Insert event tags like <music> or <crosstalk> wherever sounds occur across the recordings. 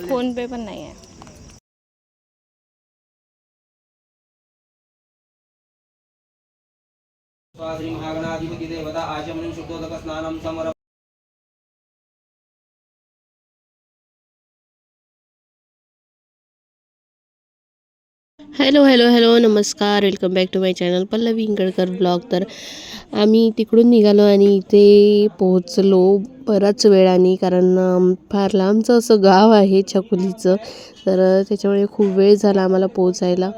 Phone पे पण नाही आहे श्री महागणाधिपती देवता आचमन शुद्धोदक स्नान समर हॅलो हॅलो हॅलो नमस्कार. Welcome back to my channel Pallavi Ingalkar blog तर आम्ही तिकडून निघालो आणि इथे पोहोचलो बराच वेळाने कारण फार लांबचं असं गाव आहे छकुलीचं. तर त्याच्यामुळे खूप वेळ झाला आम्हाला पोहोचायला.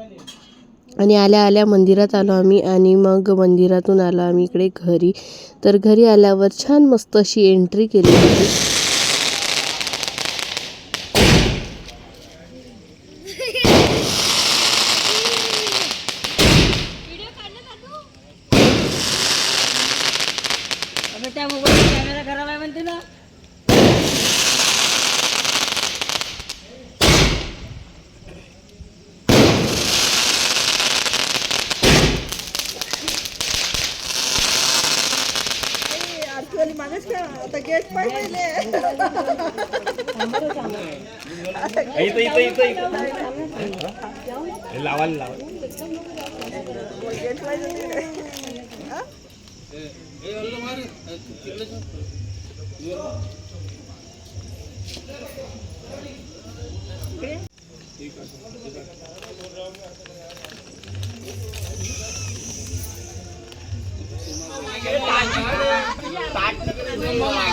आणि आल्या आल्या मंदिरात आलो आम्ही आणि मग मंदिरातून आलो आम्ही इकडे घरी. तर घरी आल्यावर छान मस्त अशी एंट्री केली होती त्या मोबाईल कॅमेरा खराब आहे म्हणते ना आता तुमची वारी आहे पुरे पंधराशे वाजत आहे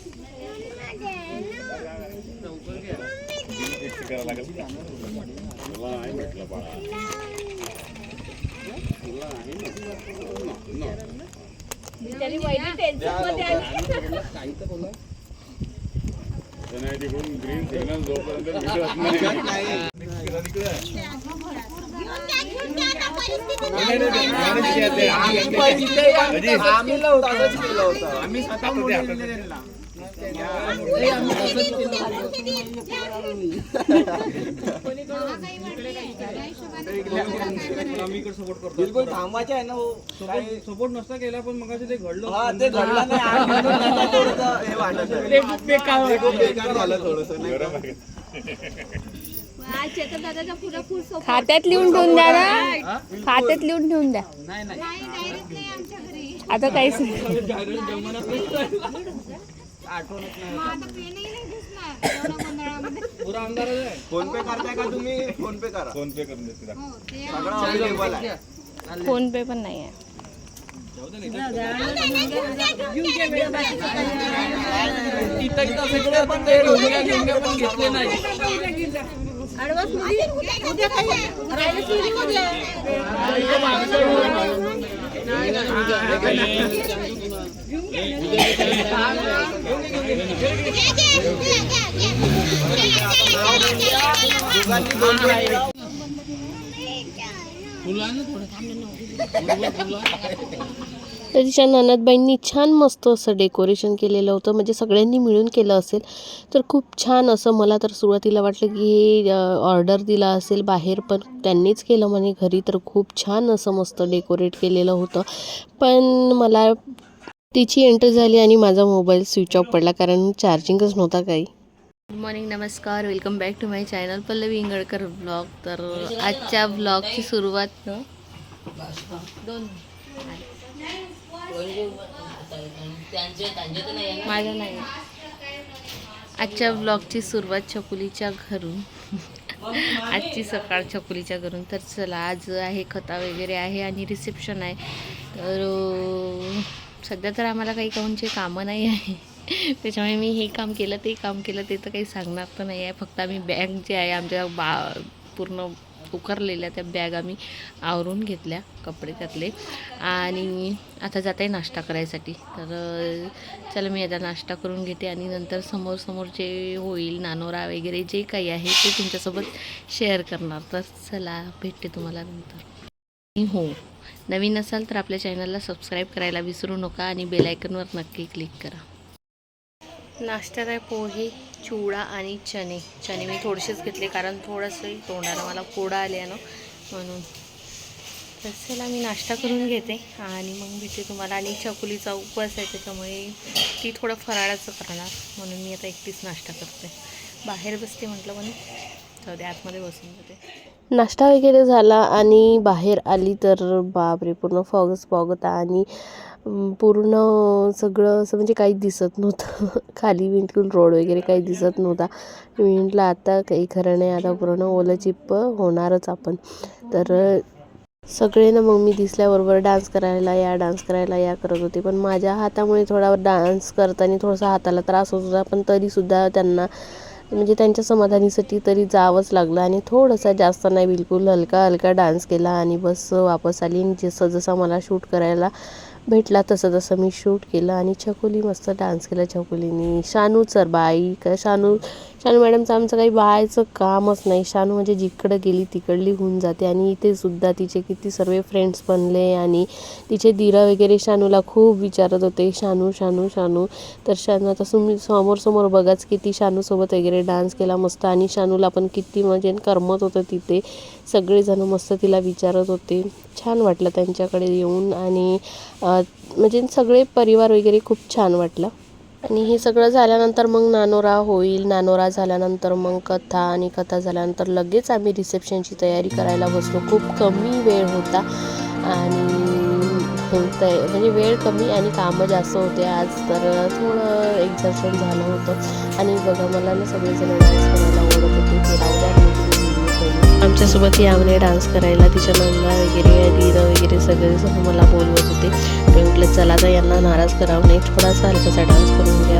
इकडनं पण करायची आहे आम्ही तसंच केलं होतं. आम्ही स्वतः बिलकुल थांबायचे आहे ना हो. सपोर्ट नसता केला पण मग ते घडलं हा ते घडलं? खात्यात लिहून ठेवून द्या ना खात्यात लिहून ठेवून द्या आता काहीच नाही पुरा फ़ोन पे करताय का तुम्ही? फ़ोन पे करा. फ़ोन पे करून सगळं अवेलेबल आहे. फ़ोन पे पण नाही आहे. आपण ते ढोंग्या ढोंग्या पण घेतले तर तिच्या ननदबाईंनी छान मस्त असं डेकोरेशन केलेलं होतं. म्हणजे सगळ्यांनी मिळून केलं असेल तर खूप छान असं मला तर सुरुवातीला वाटलं की हे ऑर्डर दिला असेल बाहेर पण त्यांनीच केलं म्हणे. घरी तर खूप छान असं मस्त डेकोरेट केलेलं होतं. पण मला तिची एंट्री झाली आणि माझा मोबाईल स्विच ऑफ पडला कारण चार्जिंगच नव्हता काही. गुड मॉर्निंग नमस्कार. Welcome back to my channel Pallavi Ingalkar blog तर आजच्या ब्लॉगची सुरुवात दोन. माझं नाही. आजच्या ब्लॉगची सुरुवात छकुलीच्या घरून. आजची सकाळ छकुलीच्या घरून. तर चला आज आहे खता वगैरे आहे आणि रिसेप्शन आहे. तर सध्या तर आम्हाला काही काहूनचे कामं नाही आहे. त्याच्यामुळे मी हे काम केलं ते काम केलं ते तर काही सांगणार तर नाही आहे. फक्त आम्ही बॅग जे आहे आमच्या बा पूर्ण उकरलेल्या त्या बॅग आम्ही आवरून घेतल्या कपडे त्यातले. आणि आता जात आहे नाश्ता करायसाठी. तर चल चला मी आता नाश्ता करून घेते आणि नंतर समोर समोर जे होईल नानोरा वगैरे जे काही आहे ते तुमच्यासोबत शेअर करणार. तर चला भेटते तुम्हाला नंतर. हो नवीन असाल तर आपल्या चॅनलला सबस्क्राईब करायला विसरू नका आणि बेलायकनवर नक्की क्लिक करा. नाश्त्यात आहे पोहे चिवडा आणि चणे. चणे मी थोडेसेच घेतले कारण थोडंसं तोंडाला मला फोडा आले ना म्हणून. तर चला मी नाश्ता करून घेते आणि मग भेटते तुम्हाला. आणि चकुलीचा उपवास आहे त्याच्यामुळे ती थोडं फराळाचं करणार म्हणून मी आता एकटीच नाश्ता करते. बाहेर बसते म्हटलं म्हणून. जाऊ दे आतमध्ये बसून जाते. नाश्ता वगैरे झाला आणि बाहेर आली तर बापरे पूर्ण फॉगच फॉग होता आणि पूर्ण सगळं असं म्हणजे काही दिसत नव्हतं. <laughs> खाली बिलकुल रोड वगैरे काही दिसत नव्हता. मी म्हटलं आता काही खरं नाही आता पूर्ण ओलं चिप्प होणारच आपण. तर सगळे ना मग मी दिसल्याबरोबर डान्स करायला या डान्स करायला या करत होते. पण माझ्या हातामुळे थोडा डान्स करताना थोडासा हाताला त्रास होत होता. पण तरीसुद्धा त्यांना म्हणजे त्यांच्या समाधानीसाठी तरी जावंच लागलं. आणि थोडंसं जास्त नाही बिलकुल हलका हलका डान्स केला आणि बस वापस आली. आणि जसं जसं मला शूट करायला भेटला तसं तसं. मी शूट केलं आणि छकुली मस्त डान्स केला छकुलीनी. शानू सर बाई का शानू शानू मॅडमचं आमचं काही बाळायचं कामच नाही. शानू म्हणजे जिकडं गेली तिकडली होऊन जाते आणि इथे सुद्धा तिचे किती सर्व फ्रेंड्स बनले आणि तिचे दिरा वगैरे शानूला खूप विचारत होते. शानू शानू शानू. तर शानू आता तुम्ही समोर समोर बघाच किती शानूसोबत वगैरे डान्स केला मस्त आणि शानूला पण किती म्हणजे करमत होतं तिथे. सगळेजण मस्त तिला विचारत होते. छान वाटलं त्यांच्याकडे येऊन आणि म्हणजे सगळे परिवार वगैरे खूप छान वाटलं. आणि हे सगळं झाल्यानंतर मग नानोरा होईल. नानोरा झाल्यानंतर मग कथा आणि कथा झाल्यानंतर लगेच आम्ही रिसेप्शनची तयारी करायला बसलो. खूप कमी वेळ होता आणि म्हणजे वेळ कमी आणि कामं जास्त होते आज. तर थोडं एक्झर्शन झालं होतं. आणि बघा मला ना सगळेजण डान्स करायला आवडत होते. ते राहू द्या आमच्यासोबत तुम्ही video डान्स करायला तिच्या नंदा वगैरे दिरं वगैरे सगळेजण मला बोलवत होते. मी म्हटलं चला तर यांना नाराज करावं. नाही थोडासा हलकासा डान्स करून घ्या.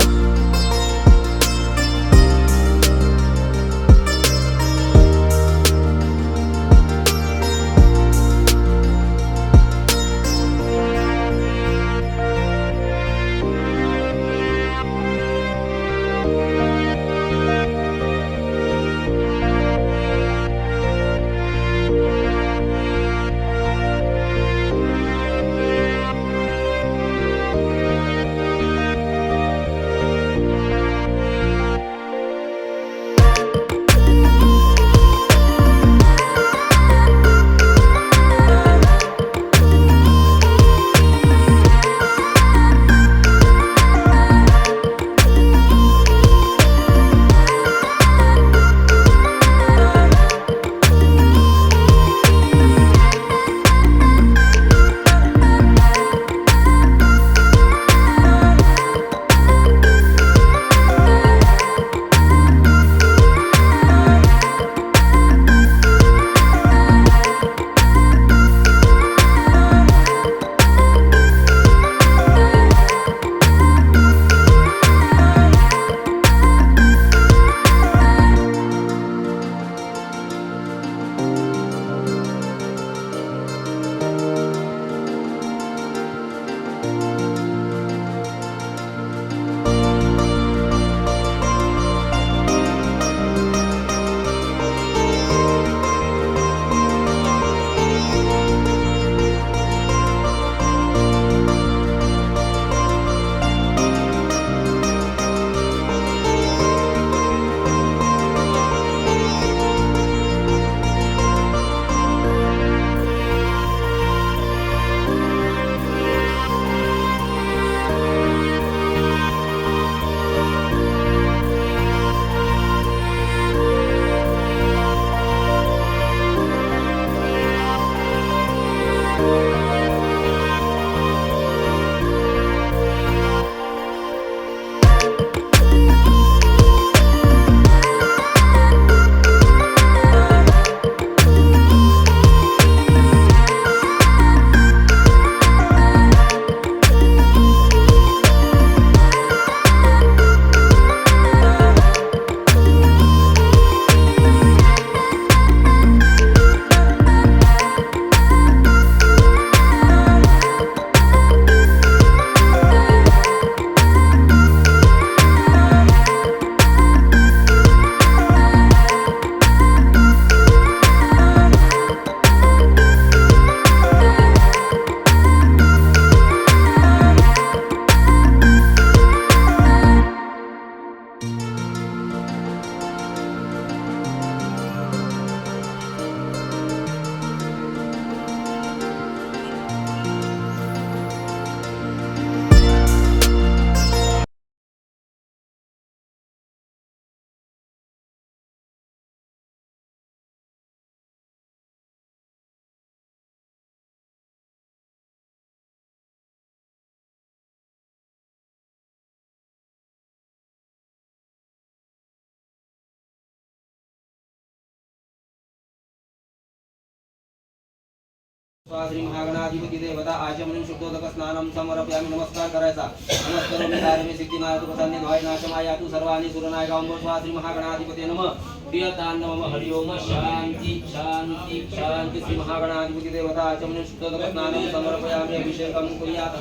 श्री महागणाधिपती देवता आचमन शुद्धोदक स्नानं समर्पयामि नमस्कार करायचा. नमस्कारोमि धार्मे सिद्धिमाय तु प्रसन्ने भवाय नाशमाय तु सर्वाणि सुरनाय गांबो स्वा श्री महागणाधिपती नमः. प्रियतान नमः हरि ओम शांती शांती शांती श्री महागणाधिपती देवता आचमन शुद्धोदक स्नानं समर्पयामि. अभिषेकं कुर्यात्.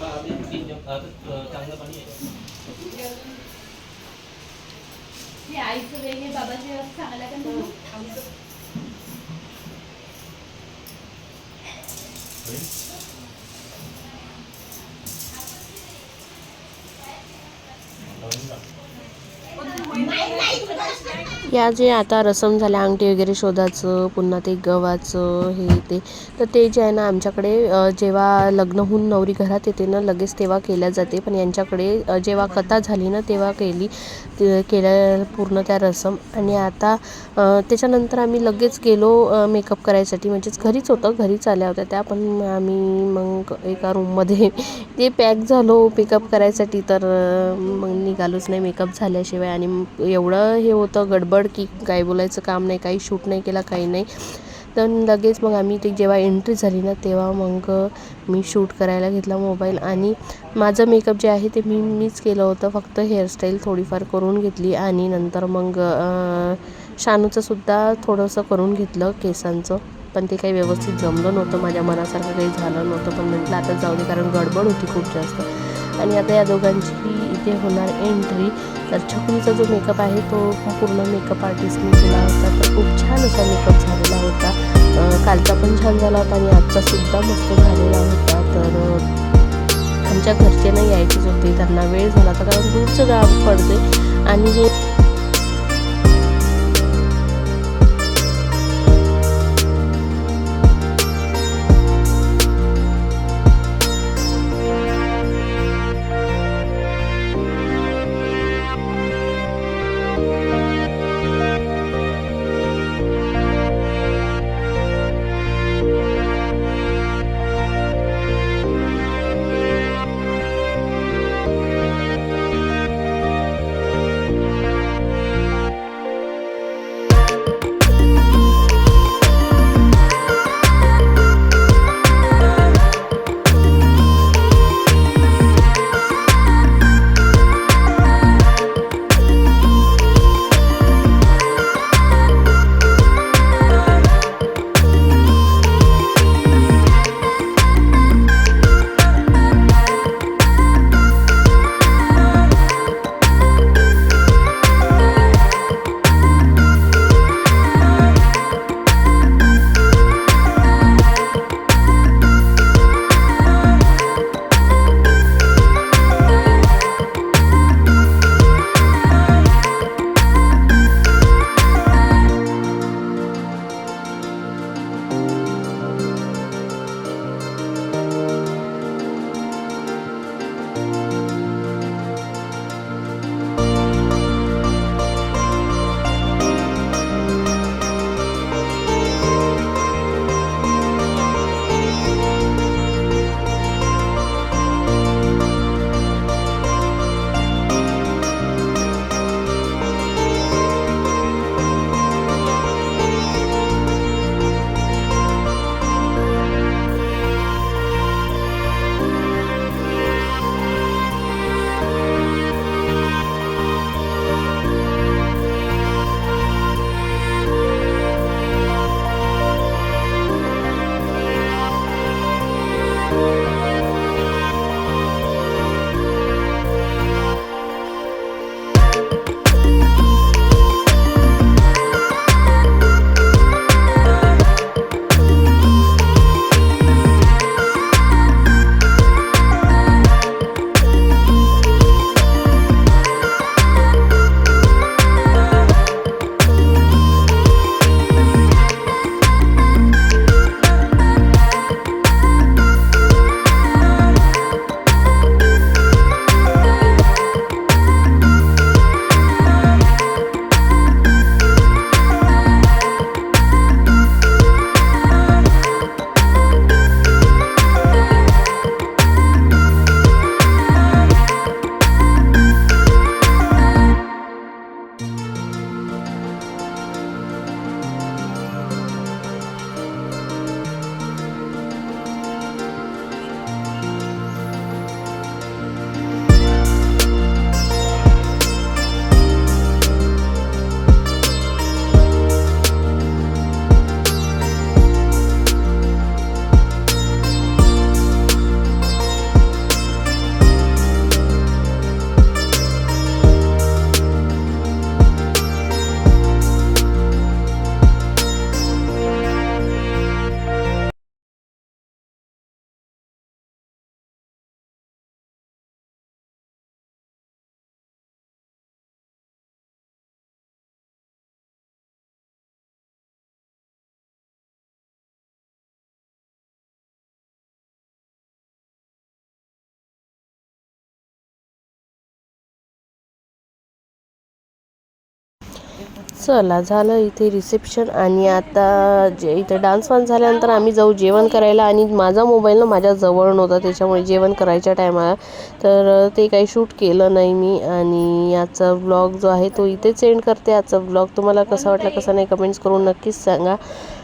चांगलं पाणी. आईचं वेगळे बाबाचे चांगला thing. या जे आता रसम झाल्या अंगठी वगैरे शोधायचं पुन्हा ते गव्हाचं हे ते. तर ते जे आहे ना आमच्याकडे जेव्हा लग्न होऊन नवरी घरात येते ना लगेच तेव्हा केल्या जाते. पण यांच्याकडे जेव्हा कथा झाली ना तेव्हा केली ते केल्या पूर्ण त्या रसम. आणि आता त्याच्यानंतर आम्ही लगेच गेलो मेकअप करायसाठी. म्हणजेच घरीच होतं घरीच आल्या होत्या त्या. पण आम्ही मग एका रूममध्ये <laughs> ते पॅक झालो मेकअप करायसाठी. तर मग निघालोच नाही मेकअप झाल्याशिवाय. आणि एवढं हे होतं गडबड. की काय बोलायचं काम नाही काही शूट नाही केला काही नाही. तर लगेच मग आम्ही ते जेव्हा एंट्री झाली ना तेव्हा मग मी शूट करायला घेतला मोबाईल आणि माझं मेकअप जे आहे ते मी मीच केलं होतं. फक्त हेअरस्टाईल थोडीफार करून घेतली आणि नंतर मग शानूचंसुद्धा थोडंसं करून घेतलं केसांचं. पण ते काही व्यवस्थित जमलं नव्हतं. माझ्या मनासारखं काही झालं नव्हतं. पण म्हटलं आता जाऊ दे कारण गडबड होती खूप जास्त. आणि आता या दोघांची इथे होणार एंट्री तर छकुलीचा जो मेकअप आहे तो पूर्ण मेकअप आर्टिस्टने केला होता. तर खूप छान असा मेकअप झालेला होता. कालचा पण छान झाला होता आणि आजचा सुद्धा मस्त झालेला होता. तर आमच्या घरचे नाही यायचेच होते त्यांना वेळ झाला होता कारण दूरचं गाव पडते आणि हे चला झालं इथे रिसेप्शन आणि आता जे इथे डान्स वान्स झाल्यानंतर आम्ही जाऊ जेवण करायला आणि माझा मोबाईल ना माझ्या जवळ नव्हता त्याच्यामुळे जेवण करायच्या टायमाला तर ते काही शूट केलं नाही मी आणि याचा व्लॉग जो आहे तो इथेच एंड करते. आजचा व्लॉग तुम्हाला कसा वाटला कसा नाही कमेंट्स करून नक्कीच सांगा.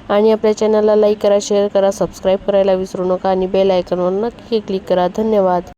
आणि आपल्या चॅनलला लाईक करा शेअर करा सबस्क्राईब करायला विसरू नका आणि बेल आयकॉनवर नक्की क्लिक करा. धन्यवाद.